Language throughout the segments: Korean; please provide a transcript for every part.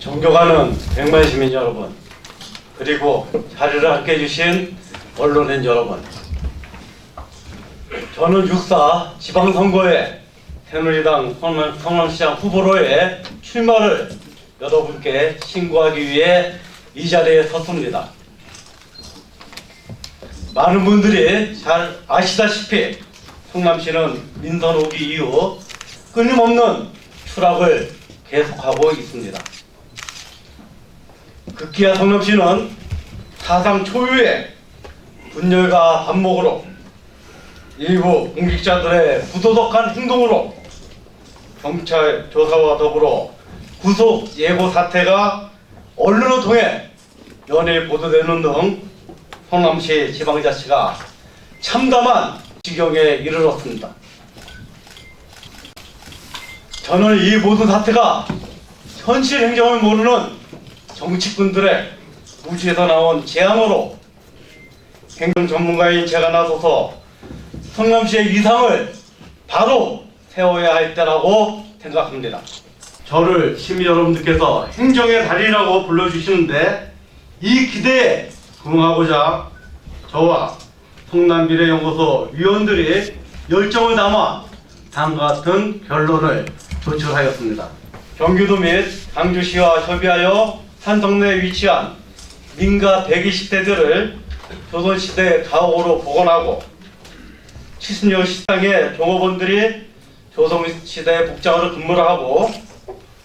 존경하는 백만 시민 여러분, 그리고 자리를 함께 해주신 언론인 여러분. 저는 육사 지방선거에 새누리당 성남, 성남시장 후보로의 출마를 여러분께 신고하기 위해 이 자리에 섰습니다. 많은 분들이 잘 아시다시피 성남시는 민선 오기 이후 끊임없는 추락을 계속하고 있습니다. 급기야 성남시는 사상 초유의 분열과 반목으로 일부 공직자들의 부도덕한 행동으로 경찰 조사와 더불어 구속 예고 사태가 언론을 통해 연일 보도되는 등 성남시 지방자치가 참담한 지경에 이르렀습니다. 저는 이 모든 사태가 현실 행정을 모르는 정치꾼들의 무시에서 나온 재앙으로 행정 전문가인 제가 나서서 성남시의 이상을 바로 세워야 할 때라고 생각합니다. 저를 시민 여러분들께서 행정의 달인이라고 불러주시는데 이 기대에 부응하고자 저와 성남미래연구소 위원들이 열정을 담아 다음과 같은 결론을 도출하였습니다. 경기도 및 광주시와 협의하여 산성내에 위치한 민가 120대들을 조선시대 가옥으로 복원하고 70년 시상의 종업원들이 조선시대 복장으로 근무를 하고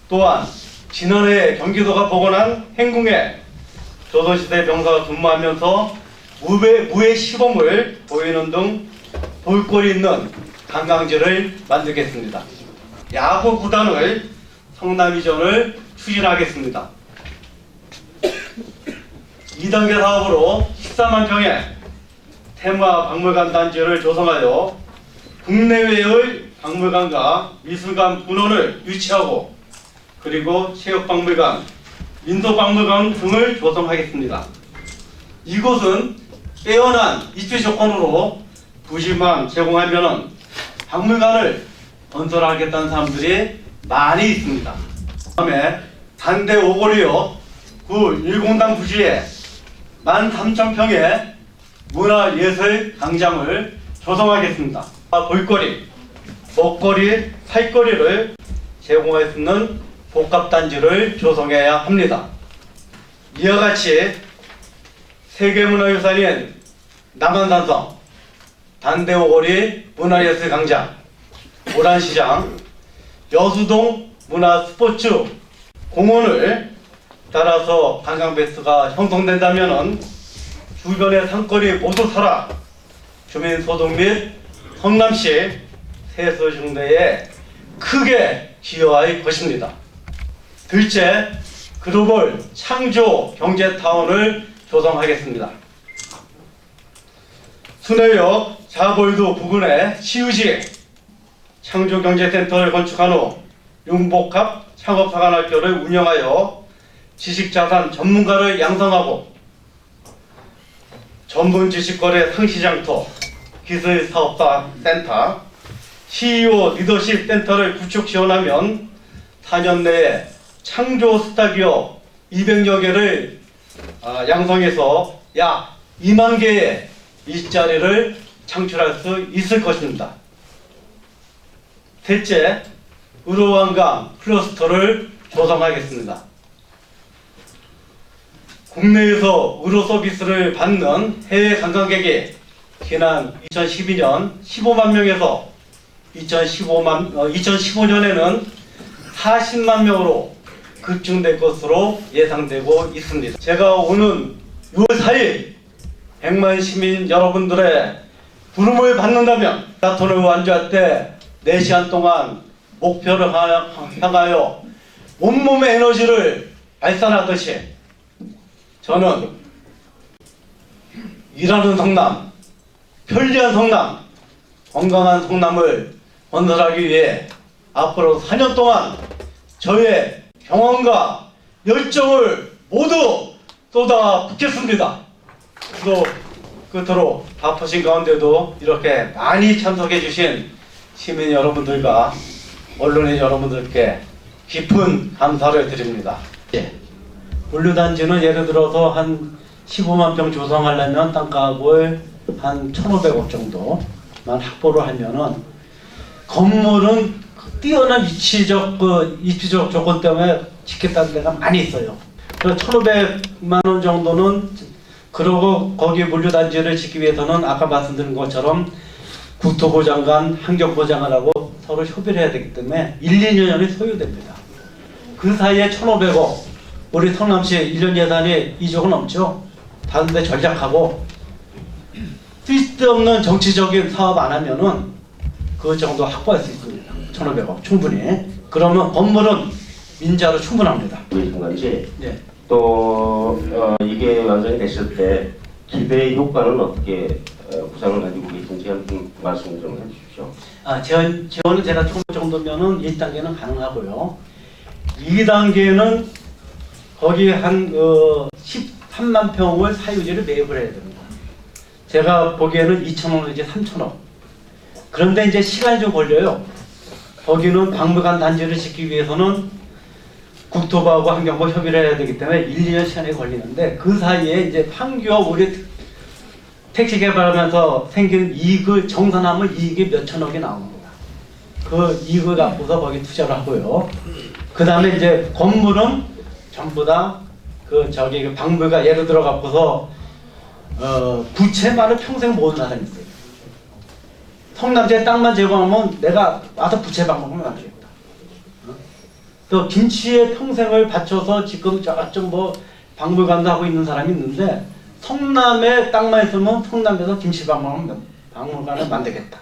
또한 지난해 경기도가 복원한 행궁에 조선시대 병사가 근무하면서 무배, 무해 시범을 보이는 등 볼거리 있는 관광지를 만들겠습니다. 야구 구단을 성남 이전을 추진하겠습니다. 2단계 사업으로 14만 평의 테마 박물관 단지를 조성하여 국내외의 박물관과 미술관 분원을 유치하고 그리고 체육박물관, 민속박물관 등을 조성하겠습니다. 이곳은 빼어난 입지 조건으로 부지만 제공하면 박물관을 건설하겠다는 사람들이 많이 있습니다. 다음에 단대 오거리역 구 일공당 부지에 13,000평의 문화예술 광장을 조성하겠습니다. 아, 볼거리, 먹거리, 살거리를 제공할 수 있는 복합단지를 조성해야 합니다. 이와 같이 세계문화유산인 남한산성, 단대오거리 문화예술 광장, 모란시장, 여수동 문화스포츠 공원을 따라서 관광 베스가 형성된다면은 주변의 산거리 모두 살아 주민 소득 및 성남시 세수 증대에 크게 기여할 것입니다. 둘째, 글로벌 창조 경제타운을 조성하겠습니다. 순회역 자골도 부근에 시유지 창조경제센터를 건축한 후 융복합 창업사관학교를 운영하여 지식자산 전문가를 양성하고 전문 지식거래 상시장터 기술사업사 센터 CEO 리더십 센터를 구축 지원하면 4년 내에 창조 스타 기업 200여 개를 아, 양성해서 약 2만 개의 일자리를 창출할 수 있을 것입니다. 셋째, 의료관광 클러스터를 조성하겠습니다. 국내에서 의료 서비스를 받는 해외 관광객이 지난 2012년 15만 명에서 2015만, 어, 2015년에는 40만 명으로 급증될 것으로 예상되고 있습니다. 제가 오는 6월 4일 100만 시민 여러분들의 부름을 받는다면 사톤을 완주할 때 4시간 동안 목표를 하- 향하여 온몸의 에너지를 발산하듯이 저는 일하는 성남, 편리한 성남, 건강한 성남을 건설하기 위해 앞으로 4년 동안 저의 경험과 열정을 모두 쏟아 붓겠습니다. 또 끝으로 바쁘신 가운데도 이렇게 많이 참석해 주신 시민 여러분들과 언론인 여러분들께 깊은 감사를 드립니다. 물류단지는 예를 들어서 한 15만 평 조성하려면 땅값을 한 1,500억 정도만 확보를 하면은 건물은 뛰어난 위치적 그 입지적 조건 때문에 짓겠다는 데가 많이 있어요. 그래서 1,500만 원 정도는 그러고 거기 물류단지를 짓기 위해서는 아까 말씀드린 것처럼 국토부 장관, 환경부 장관하고 서로 협의를 해야 되기 때문에 1, 2년이 소요됩니다. 그 사이에 1,500억 우리 성남시 1년 예산이 2조가 넘죠. 다른 데 전략하고 쓸데없는 정치적인 사업 안 하면은 그 정도 확보할 수 있습니다. 1,500억 충분히. 그러면 건물은 민자로 충분합니다. 보이신 건지 네. 또 어, 이게 완성이 됐을 때 기대 효과는 어떻게 어, 구상을 가지고 계신지 한번 말씀 좀 해주십시오. 아, 지원, 지원은 제가 총 정도면은 1단계는 가능하고요. 2단계는 거기 한 어, 13만 평을 사유지를 매입을 해야 됩니다. 제가 보기에는 2천억 내지 3천억. 그런데 이제 시간이 좀 걸려요. 거기는 박물관 단지를 짓기 위해서는 국토부하고 환경부 협의를 해야 되기 때문에 1, 2년 시간이 걸리는데 그 사이에 이제 판교 우리 택시 개발하면서 생긴 이익을 정산하면 이익이 몇 천억이 나옵니다. 그 이익을 갖고서 거기 투자를 하고요. 그 다음에 이제 건물은 전부 다 그 저기 그 박물관 예를 들어 갖고서 어 부채만을 평생 모은 사람이 있어요. 성남시에 땅만 제공하면 내가 와서 부채 방법을 만들겠다. 어? 또 김치에 평생을 바쳐서 지금 저쪽 뭐 박물관도 하고 있는 사람이 있는데 성남에 땅만 있으면 성남에서 김치 박물관 박물관을 만들겠다.